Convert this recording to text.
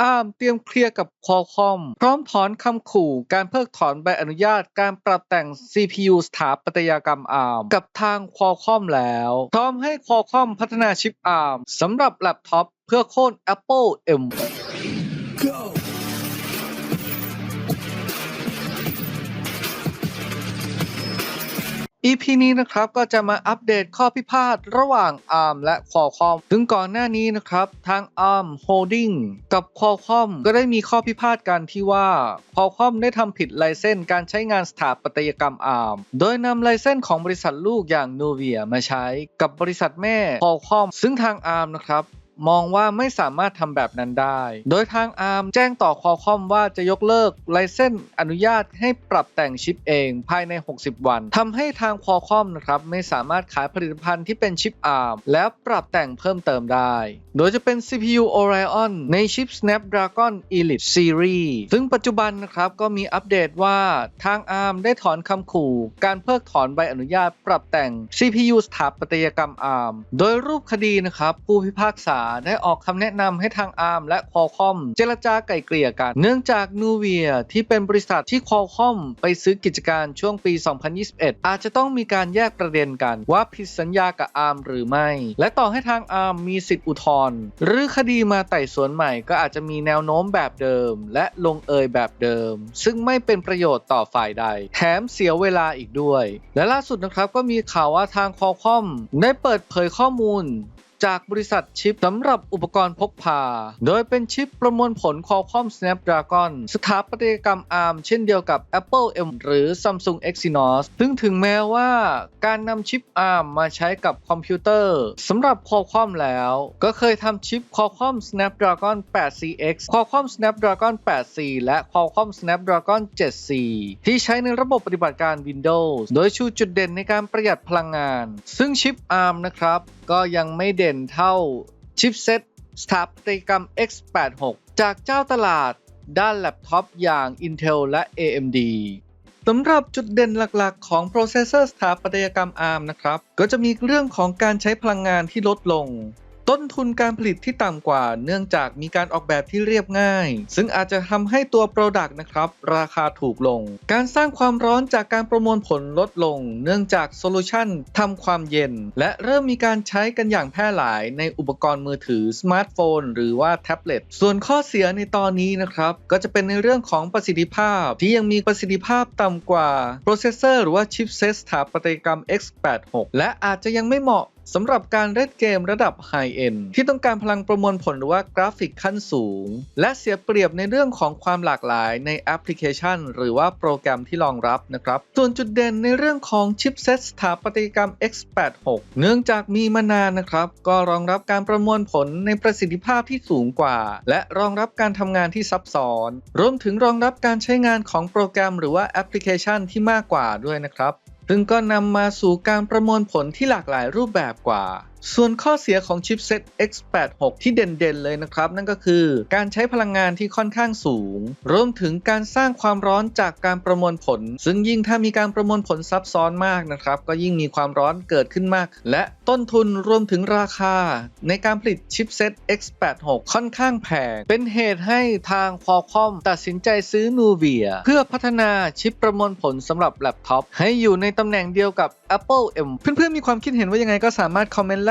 อามเตรียมเคลียร์กับคอคอม พร้อมถอนคำขู่ การเพิกถอนใบอนุญาตการปรับแต่ง CPU สถาปัตยกรรมอาร์มกับทางคอคอมแล้ว พร้อมให้คอคอมพัฒนาชิปอาร์มสำหรับแล็ปท็อปเพื่อโค่น Apple M EP นี้นะครับก็จะมาอัปเดตข้อพิพาทระหว่าง ARM และ Qualcomm ถึงก่อนหน้านี้นะครับทาง ARM Holding กับ Qualcomm ก็ได้มีข้อพิพาทกันที่ว่า Qualcomm ได้ทำผิดลเซนส์การใช้งานสถาปัตยกรรม ARM โดยนำลเซนส์ของบริษัทลูกอย่าง Nuvia มาใช้กับบริษัทแม่ Qualcomm ซึ่งทาง ARM นะครับ มองว่าไม่สามารถทำแบบนั้นได้ โดยทาง ARM แจ้งต่อ Qualcomm ว่าจะยกเลิกไลเซนส์อนุญาตให้ปรับแต่งชิปเองภายใน 60 วันทำให้ทาง Qualcomm นะครับไม่สามารถขายผลิตภัณฑ์ที่เป็นชิป ARM แล้วปรับแต่งเพิ่มเติมได้ โดยจะเป็น CPU Orion ในชิป Snapdragon Elite Series ซึ่งปัจจุบันนะครับก็มีอัปเดตว่าทาง ARM ได้ถอนคำขู่ การเพิกถอนใบอนุญาตปรับแต่ง CPU สถาปัตยกรรม ARM โดยรูปคดีนะครับผู้พิพากษาได้ออกคำแนะนำให้ทาง ARM และ Qualcomm เจรจาไกล่เกลี่ยกัน เนื่องจาก Nuvia ที่เป็นบริษัทที่ Qualcomm ไปซื้อกิจการช่วงปี 2021 อาจจะต้องมีการแยกประเด็นกันว่าผิดสัญญากับ ARM หรือไม่ และต่อให้ทาง ARM มีสิทธิอุทธรณ์หรือคดีมาไต่สวนใหม่ก็อาจจะมีแนวโน้มแบบเดิม และลงเอยแบบเดิม ซึ่งไม่เป็นประโยชน์ต่อฝ่ายใด แถมเสียเวลาอีกด้วย และล่าสุดนะครับก็มีข่าวว่าทาง Qualcomm ได้เปิดเผยข้อมูล จากบริษัทชิปสำหรับอุปกรณ์พกพา โดยเป็นชิปประมวลผล Qualcomm Snapdragon สถาปัตยกรรม ARM เช่นเดียวกับ Apple M หรือ Samsung Exynos ซึ่งถึงแม้ว่าการนำชิป ARM มาใช้กับคอมพิวเตอร์สำหรับ Qualcomm แล้ว ก็เคยทำชิป Qualcomm Snapdragon 8CX Qualcomm Snapdragon 8C และ Qualcomm Snapdragon 7C ที่ใช้ในระบบปฏิบัติการ Windows โดยชูจุดเด่นในการประหยัดพลังงาน ซึ่งชิป ARM นะครับก็ยังไม่เด่นเท่าชิปเซ็ตสถาปัตยกรรม X86 จากเจ้าตลาดด้านแล็ปท็อปอย่าง Intel และ AMD สำหรับจุดเด่นหลักๆ ของโปรเซสเซอร์สถาปัตยกรรม ARM นะครับ ก็จะมีเรื่องของการใช้พลังงานที่ลดลง ต้นทุนการผลิตที่ต่ำกว่า เนื่องจากมีการออกแบบที่เรียบง่าย ซึ่งอาจจะทำให้ตัว Product นะครับ ราคาถูกลง การสร้างความร้อนจากการประมวลผลลดลง เนื่องจากโซลูชันทำความเย็น และเริ่มมีการใช้กันอย่างแพร่หลายในอุปกรณ์มือถือสมาร์ทโฟน หรือว่าแท็บเล็ตส่วนข้อเสียในตอนนี้นะครับ ก็จะเป็นในเรื่องของประสิทธิภาพ ที่ยังมีประสิทธิภาพต่ำกว่าโปรเซสเซอร์หรือว่าชิปเซตสถาปัตยกรรม x86 และอาจจะยังไม่เหมาะ สำหรับการเล่นเกมระดับไฮเอ็นที่ต้องการพลังประมวลผลหรือว่ากราฟิกขั้นสูง และเสียเปรียบในเรื่องของความหลากหลายในแอปพลิเคชัน หรือว่าโปรแกรมที่รองรับนะครับ ส่วนจุดเด่นในเรื่องของชิปเซตสถาปัตยกรรม x86 เนื่องจากมีมานานนะครับ ก็รองรับการประมวลผลในประสิทธิภาพที่สูงกว่า และรองรับการทำงานที่ซับซ้อน รวมถึงรองรับการใช้งานของโปรแกรม หรือว่าแอปพลิเคชันที่มากกว่าด้วยนะครับ ซึ่งก็นำมาสู่การประมวลผลที่หลากหลายรูปแบบกว่า ส่วนข้อเสียของชิปเซต X86 ที่เด่นๆเลยนะครับ นั่นก็คือการใช้พลังงานที่ค่อนข้างสูง รวมถึงการสร้างความร้อนจากการประมวลผล ซึ่งยิ่งถ้ามีการประมวลผลซับซ้อนมากนะครับ ก็ยิ่งมีความร้อนเกิดขึ้นมาก และต้นทุนรวมถึงราคา ในการผลิตชิปเซต X86 ค่อนข้างแพง เป็นเหตุให้ทาง Qualcomm ตัดสินใจซื้อ Nuvia เพื่อพัฒนาชิปประมวลผลสำหรับแล็ปท็อปให้อยู่ในตำแหน่งเดียวกับ Apple M เพื่อนๆมีความคิดเห็นว่ายังไงก็สามารถคอมเมนต์แล